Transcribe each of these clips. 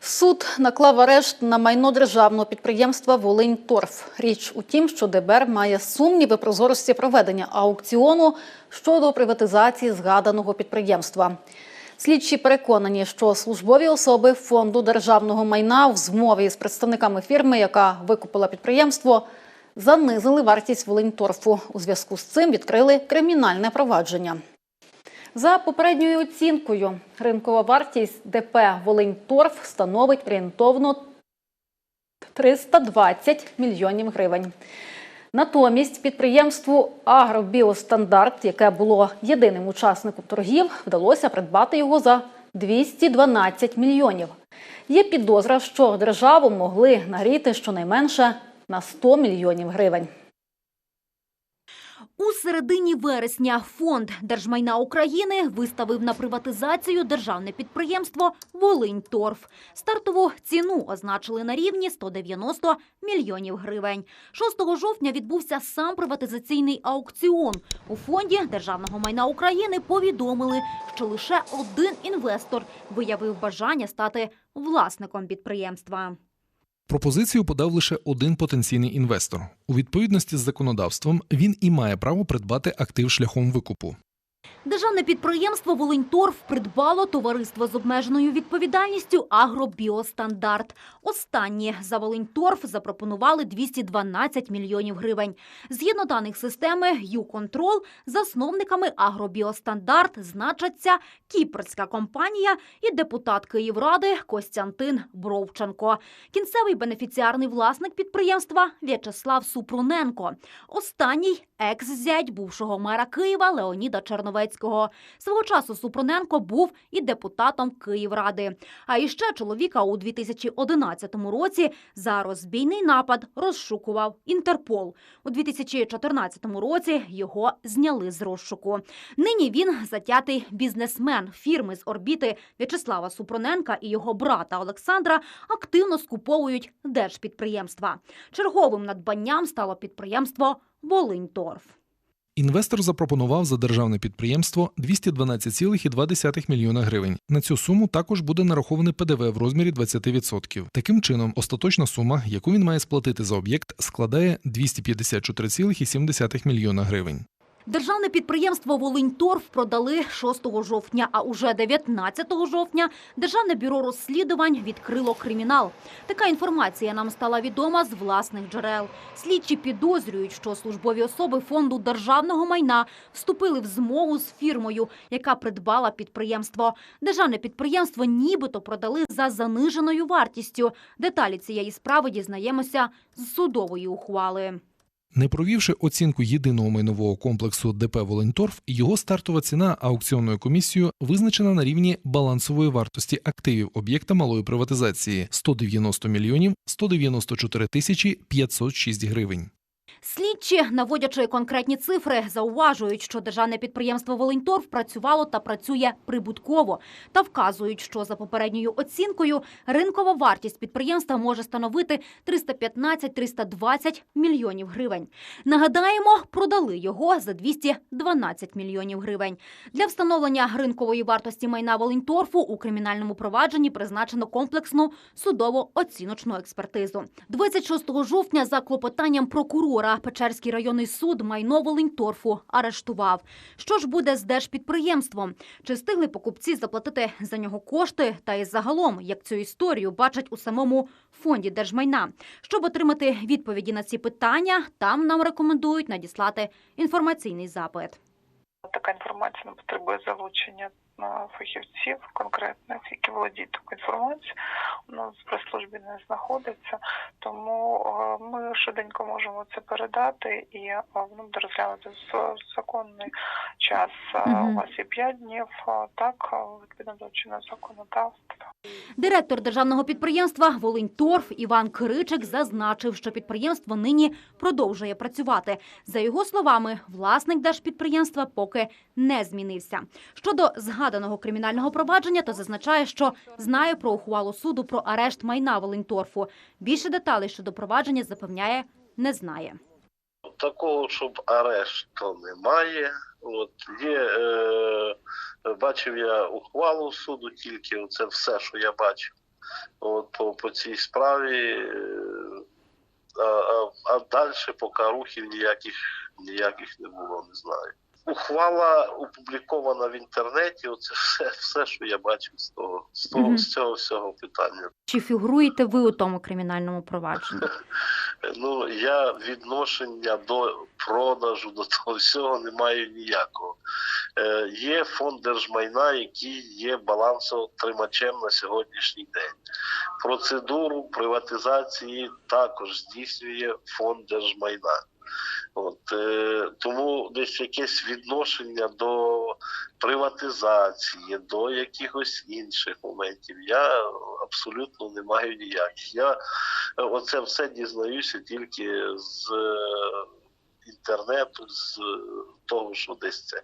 Суд наклав арешт на майно державного підприємства Волиньторф. Річ у тім, що ДБР має сумніви прозорості проведення аукціону щодо приватизації згаданого підприємства. Слідчі переконані, що службові особи фонду державного майна в змові з представниками фірми, яка викупила підприємство, занизили вартість Волиньторфу. У зв'язку з цим відкрили кримінальне провадження. За попередньою оцінкою, ринкова вартість ДП Волиньторф становить орієнтовно 320 мільйонів гривень. Натомість підприємству Агробіостандарт, яке було єдиним учасником торгів, вдалося придбати його за 212 мільйонів. Є підозра, що державу могли нагріти щонайменше на 100 мільйонів гривень. У середині вересня фонд держмайна України виставив на приватизацію державне підприємство Волиньторф. Стартову ціну означили на рівні 190 мільйонів гривень. 6 жовтня відбувся сам приватизаційний аукціон. У фонді державного майна України повідомили, що лише один інвестор виявив бажання стати власником підприємства. Пропозицію подав лише один потенційний інвестор. У відповідності з законодавством він і має право придбати актив шляхом викупу. Державне підприємство Волиньторф придбало товариство з обмеженою відповідальністю Агробіостандарт. Останні за Волиньторф запропонували 212 мільйонів гривень. Згідно даних системи «Юконтрол», засновниками Агробіостандарт значаться кіпрська компанія і депутат Київради Костянтин Бровченко. Кінцевий бенефіціарний власник підприємства В'ячеслав Супруненко. Останній екс-зять бувшого мера Києва Леоніда Черновецького. Свого часу Супруненко був і депутатом Київради. А іще чоловіка у 2011 році за розбійний напад розшукував Інтерпол. У 2014 році його зняли з розшуку. Нині він затятий бізнесмен фірми з орбіти В'ячеслава Супруненка і його брата Олександра активно скуповують держпідприємства. Черговим надбанням стало підприємство Волиньторф. Інвестор запропонував за державне підприємство 212,2 мільйона гривень. На цю суму також буде нарахований ПДВ в розмірі 20%. Таким чином, остаточна сума, яку він має сплатити за об'єкт, складає 254,7 мільйона гривень. Державне підприємство Волиньторф продали 6 жовтня, а уже 19 жовтня Державне бюро розслідувань відкрило кримінал. Така інформація нам стала відома з власних джерел. Слідчі підозрюють, що службові особи фонду державного майна вступили в змову з фірмою, яка придбала підприємство. Державне підприємство нібито продали за заниженою вартістю. Деталі цієї справи дізнаємося з судової ухвали. Не провівши оцінку єдиного майнового комплексу ДП Волинторф, його стартова ціна аукціонною комісією визначена на рівні балансової вартості активів об'єкта малої приватизації 190 мільйонів 194 тисячі 506 гривень. Слідчі, наводячи конкретні цифри, зауважують, що державне підприємство Волиньторф працювало та працює прибутково, та вказують, що за попередньою оцінкою ринкова вартість підприємства може становити 315-320 мільйонів гривень. Нагадаємо, продали його за 212 мільйонів гривень. Для встановлення ринкової вартості майна Волиньторфу у кримінальному провадженні призначено комплексну судово-оціночну експертизу. 26 жовтня за клопотанням прокурора Печерський районний суд майно Волиньторфу арештував. Що ж буде з держпідприємством? Чи встигли покупці заплатити за нього кошти? Та й загалом, як цю історію бачать у самому фонді держмайна. Щоб отримати відповіді на ці питання, там нам рекомендують надіслати інформаційний запит. Така інформація потребує залучення фахівців конкретних, які володіють такою інформацією. У нас в прес-службі не знаходиться, тому е, ми швиденько можемо це передати і ну, розглянути в законний час. Е, Мгм. У вас є 5 днів, е, так, е, відповідно до чинного законодавства. Директор державного підприємства Волиньторф Іван Киричик зазначив, що підприємство нині продовжує працювати. За його словами, власник держпідприємства поки не змінився. Щодо згаданого кримінального провадження, то зазначає, що знає про ухвалу суду про арешт майна Волиньторфу. Більше деталей щодо провадження запевняє, не знає. Такого, щоб арешту немає. Є, е, бачив я ухвалу суду тільки, це все, що я бачив. от, по, по цій справі. е, А, а, а далі поки рухів ніяких, ніяких не було, не знаю. Ухвала опублікована в інтернеті. Оце все, все що я бачив з того, з того Мгм. з цього всього питання. Чи фігуруєте ви у тому кримінальному провадженні? Ну я відношення до продажу, до того всього не маю ніякого. Е, є фонд держмайна, який є балансоотримачем на сьогоднішній день. Процедуру приватизації також здійснює фонд держмайна. От, е, тому десь якесь відношення до приватизації, до якихось інших моментів я абсолютно не маю ніяких. Я е, оце все дізнаюся тільки з е, інтернету, з того, що десь це.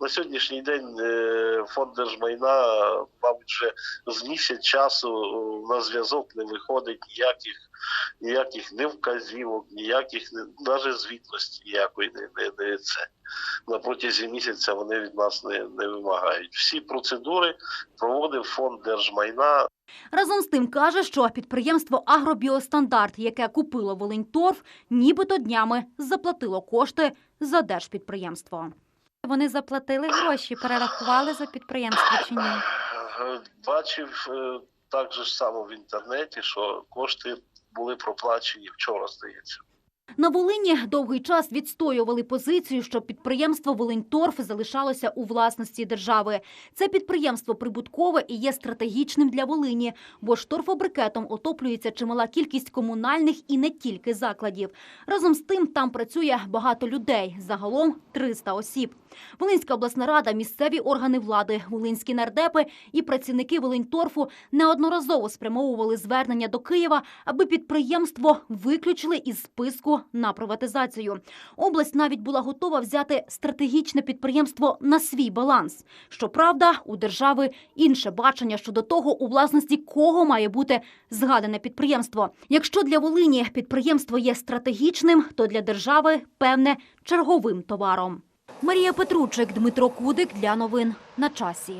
На сьогоднішній день е, фонд держмайна, мабуть, вже з місяць часу е, на зв'язок не виходить ніяких, ніяких не вказівок, ніяких навіть звітності ніякої не, не, не це. На протязі місяця вони від нас не, не вимагають. Всі процедури проводив фонд держмайна. Разом з тим каже, що підприємство Агробіостандарт, яке купило Волиньторф, нібито днями заплатило кошти за держпідприємство. Вони заплатили гроші, перерахували за підприємство чи ні? Бачив е, так же ж само в інтернеті, що кошти були проплачені вчора, здається. На Волині довгий час відстоювали позицію, що підприємство Волиньторф залишалося у власності держави. Це підприємство прибуткове і є стратегічним для Волині, бо ж торфобрикетом отоплюється чимала кількість комунальних і не тільки закладів. Разом з тим там працює багато людей, загалом 300 осіб. Волинська обласна рада, місцеві органи влади, волинські нардепи і працівники Волиньторфу неодноразово спрямовували звернення до Києва, аби підприємство виключили із списку на приватизацію. Область навіть була готова взяти стратегічне підприємство на свій баланс. Щоправда, у держави інше бачення щодо того, у власності кого має бути згадане підприємство. Якщо для Волині підприємство є стратегічним, то для держави певне черговим товаром. Марія Петручик, Дмитро Кудик для новин на часі.